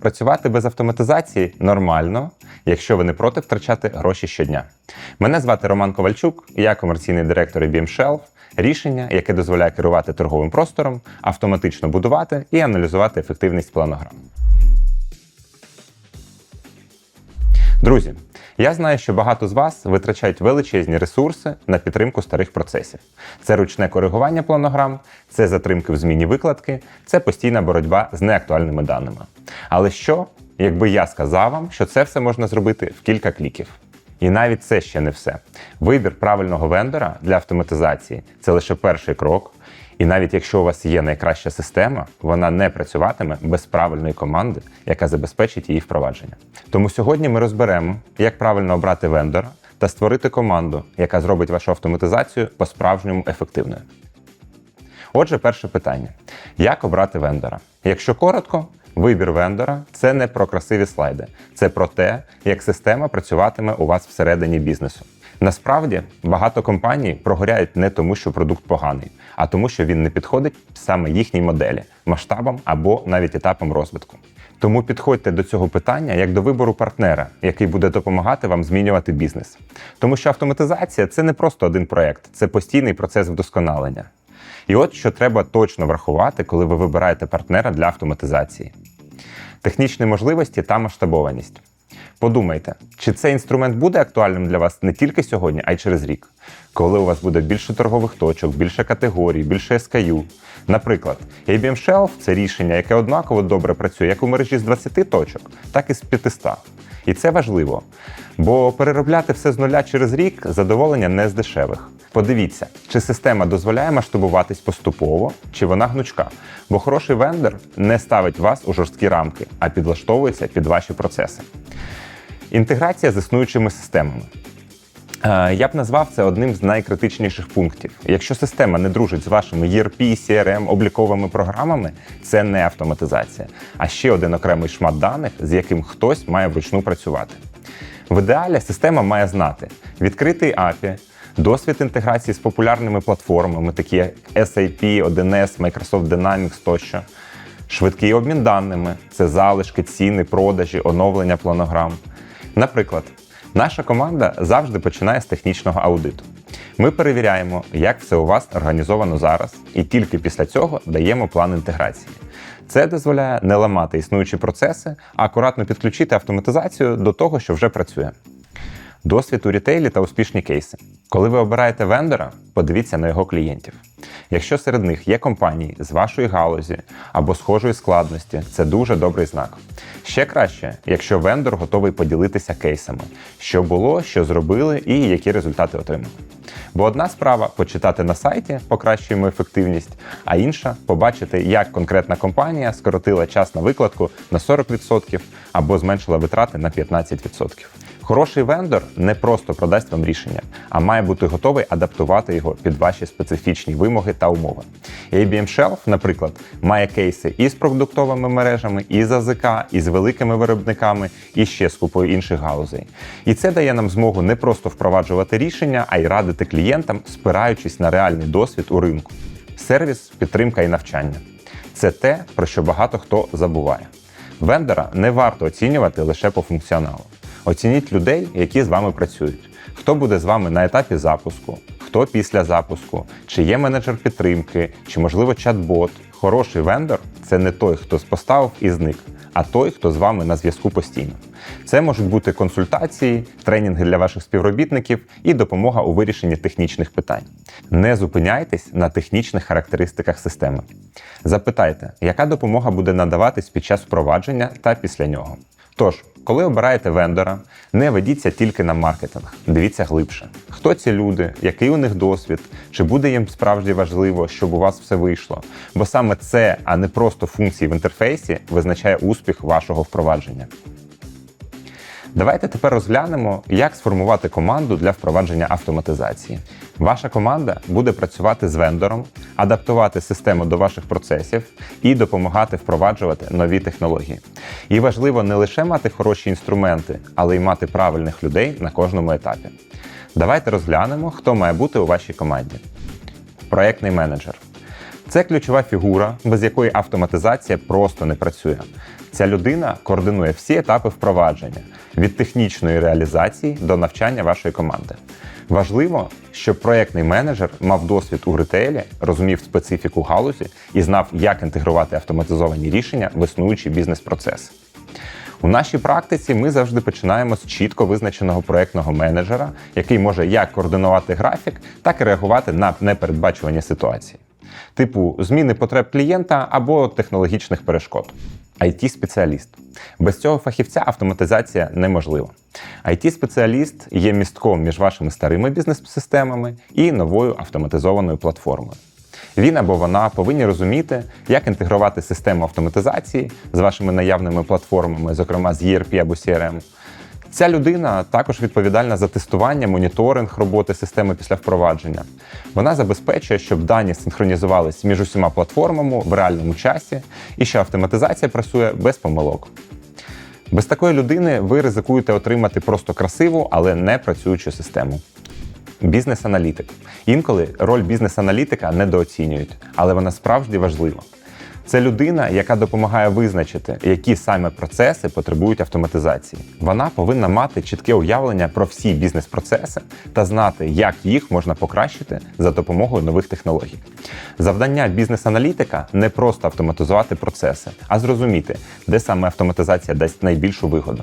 Працювати без автоматизації нормально, якщо ви не проти втрачати гроші щодня. Мене звати Роман Ковальчук, я комерційний директор IBM Shelf. Рішення, яке дозволяє керувати торговим простором, автоматично будувати і аналізувати ефективність планограм. Друзі, я знаю, що багато з вас витрачають величезні ресурси на підтримку старих процесів. Це ручне коригування планограм, це затримки в зміні викладки, це постійна боротьба з неактуальними даними. Але що, якби я сказав вам, що це все можна зробити в кілька кліків? І навіть це ще не все. Вибір правильного вендора для автоматизації це лише перший крок. І навіть якщо у вас є найкраща система, вона не працюватиме без правильної команди, яка забезпечить її впровадження. Тому сьогодні ми розберемо, як правильно обрати вендора та створити команду, яка зробить вашу автоматизацію по-справжньому ефективною. Отже, перше питання: як обрати вендора? Якщо коротко, вибір вендора це не про красиві слайди, це про те, як система працюватиме у вас всередині бізнесу. Насправді багато компаній прогоряють не тому, що продукт поганий, а тому, що він не підходить саме їхній моделі, масштабам або навіть етапам розвитку. Тому підходьте до цього питання як до вибору партнера, який буде допомагати вам змінювати бізнес. Тому що автоматизація це не просто один проект, це постійний процес вдосконалення. І от що треба точно врахувати, коли ви вибираєте партнера для автоматизації: технічні можливості та масштабованість. Подумайте, чи цей інструмент буде актуальним для вас не тільки сьогодні, а й через рік, коли у вас буде більше торгових точок, більше категорій, більше SKU. Наприклад, IBM Shelf – це рішення, яке однаково добре працює як у мережі з 20 точок, так і з 500. І це важливо, бо переробляти все з нуля через рік задоволення не з дешевих. Подивіться, чи система дозволяє масштабуватись поступово, чи вона гнучка. Бо хороший вендор не ставить вас у жорсткі рамки, а підлаштовується під ваші процеси. Інтеграція з існуючими системами. Е, Я б назвав це одним з найкритичніших пунктів. Якщо система не дружить з вашими ERP, CRM, обліковими програмами, це не автоматизація, а ще один окремий шмат даних, з яким хтось має вручну працювати. В ідеалі система має знати відкритий API, досвід інтеграції з популярними платформами, такі як SAP, 1С, Microsoft Dynamics тощо. Швидкий обмін даними це залишки, ціни, продажі, оновлення планограм. Наприклад, наша команда завжди починає з технічного аудиту. Ми перевіряємо, як все у вас організовано зараз, і тільки після цього даємо план інтеграції. Це дозволяє не ламати існуючі процеси, а акуратно підключити автоматизацію до того, що вже працює. Досвід у рітейлі та успішні кейси. Коли ви обираєте вендора, подивіться на його клієнтів. Якщо серед них є компанії з вашої галузі або схожої складності, це дуже добрий знак. Ще краще, якщо вендор готовий поділитися кейсами, що було, що зробили і які результати отримали. Бо одна справа почитати на сайті, покращуємо ефективність, а інша побачити, як конкретна компанія скоротила час на викладку на 40% або зменшила витрати на 15%. Хороший вендор не просто продасть вам рішення, а має бути готовий адаптувати його під ваші специфічні вимоги та умови. IBM Shelf, наприклад, має кейси і з продуктовими мережами, і з АЗК, і з великими виробниками, і ще з купою інших галузей. І це дає нам змогу не просто впроваджувати рішення, а й радити клієнтам, спираючись на реальний досвід у ринку. Сервіс, підтримка і навчання це те, про що багато хто забуває. Вендора не варто оцінювати лише по функціоналу. Оцініть людей, які з вами працюють. Хто буде з вами на етапі запуску, хто після запуску, чи є менеджер підтримки, чи, можливо, чат-бот. Хороший вендор це не той, хто поставив і зник, а той, хто з вами на зв'язку постійно. Це можуть бути консультації, тренінги для ваших співробітників і допомога у вирішенні технічних питань. Не зупиняйтесь на технічних характеристиках системи. Запитайте, яка допомога буде надаватись під час впровадження та після нього. Тож, коли обираєте вендора, не ведіться тільки на маркетинг, дивіться глибше. Хто ці люди, який у них досвід, чи буде їм справді важливо, щоб у вас все вийшло? Бо саме це, а не просто функції в інтерфейсі, визначає успіх вашого впровадження. Давайте тепер розглянемо, як сформувати команду для впровадження автоматизації. Ваша команда буде працювати з вендором, адаптувати систему до ваших процесів і допомагати впроваджувати нові технології. І важливо не лише мати хороші інструменти, але й мати правильних людей на кожному етапі. Давайте розглянемо, хто має бути у вашій команді. Проєктний менеджер. Це ключова фігура, без якої автоматизація просто не працює. Ця людина координує всі етапи впровадження від технічної реалізації до навчання вашої команди. Важливо, щоб проєктний менеджер мав досвід у ретейлі, розумів специфіку галузі і знав, як інтегрувати автоматизовані рішення в існуючі бізнес-процеси. У нашій практиці ми завжди починаємо з чітко визначеного проєктного менеджера, який може як координувати графік, так і реагувати на непередбачувані ситуації, типу зміни потреб клієнта або технологічних перешкод. IT-спеціаліст. Без цього фахівця автоматизація неможлива. IT-спеціаліст є містком між вашими старими бізнес-системами і новою автоматизованою платформою. Він або вона повинні розуміти, як інтегрувати систему автоматизації з вашими наявними платформами, зокрема з ERP або CRM. Ця людина також відповідальна за тестування, моніторинг роботи системи після впровадження. Вона забезпечує, щоб дані синхронізувалися між усіма платформами в реальному часі і що автоматизація працює без помилок. Без такої людини ви ризикуєте отримати просто красиву, але не працюючу систему. Бізнес-аналітик. Інколи роль бізнес-аналітика недооцінюють, але вона справді важлива. Це людина, яка допомагає визначити, які саме процеси потребують автоматизації. Вона повинна мати чітке уявлення про всі бізнес-процеси та знати, як їх можна покращити за допомогою нових технологій. Завдання бізнес-аналітика не просто автоматизувати процеси, а зрозуміти, де саме автоматизація дасть найбільшу вигоду.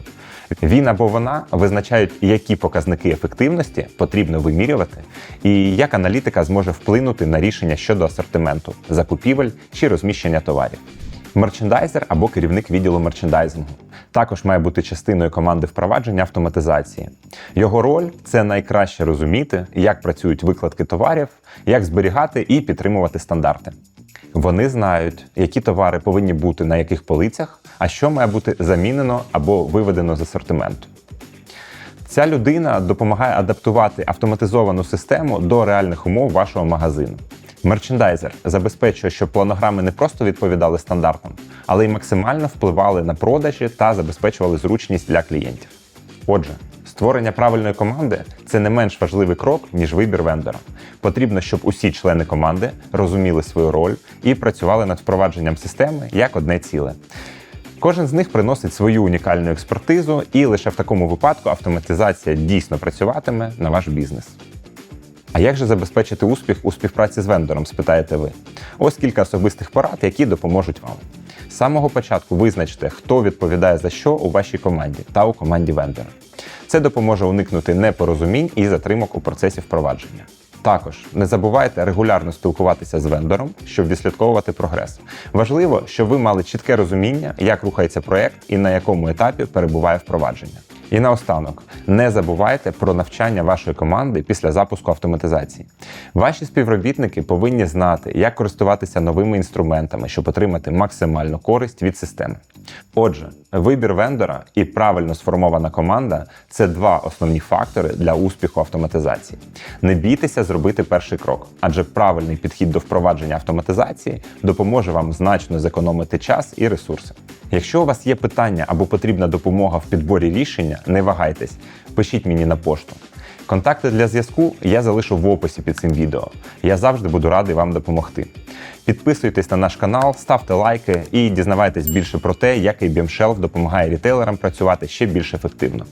Він або вона визначають, які показники ефективності потрібно вимірювати, і як аналітика зможе вплинути на рішення щодо асортименту, закупівель чи розміщення товарів. Мерчендайзер або керівник відділу мерчендайзингу також має бути частиною команди впровадження автоматизації. Його роль це найкраще розуміти, як працюють викладки товарів, як зберігати і підтримувати стандарти. Вони знають, які товари повинні бути на яких полицях, а що має бути замінено або виведено з асортименту. Ця людина допомагає адаптувати автоматизовану систему до реальних умов вашого магазину. Мерчендайзер забезпечує, щоб планограми не просто відповідали стандартам, але й максимально впливали на продажі та забезпечували зручність для клієнтів. Отже, створення правильної команди це не менш важливий крок, ніж вибір вендора. Потрібно, щоб усі члени команди розуміли свою роль і працювали над впровадженням системи як одне ціле. Кожен з них приносить свою унікальну експертизу, і лише в такому випадку автоматизація дійсно працюватиме на ваш бізнес. А як же забезпечити успіх у співпраці з вендором, спитаєте ви? Ось кілька особистих порад, які допоможуть вам. З самого початку визначте, хто відповідає за що у вашій команді та у команді вендора. Це допоможе уникнути непорозумінь і затримок у процесі впровадження. Також не забувайте регулярно спілкуватися з вендором, щоб відслідковувати прогрес. Важливо, щоб ви мали чітке розуміння, як рухається проект і на якому етапі перебуває впровадження. І наостанок, не забувайте про навчання вашої команди після запуску автоматизації. Ваші співробітники повинні знати, як користуватися новими інструментами, щоб отримати максимальну користь від системи. Отже, вибір вендора і правильно сформована команда це два основні фактори для успіху автоматизації. Не бійтеся зробити перший крок, адже правильний підхід до впровадження автоматизації допоможе вам значно зекономити час і ресурси. Якщо у вас є питання або потрібна допомога в підборі рішення, не вагайтесь, пишіть мені на пошту. Контакти для зв'язку я залишу в описі під цим відео. Я завжди буду радий вам допомогти. Підписуйтесь на наш канал, ставте лайки і дізнавайтесь більше про те, як IBM Shelf допомагає рітейлерам працювати ще більш ефективно.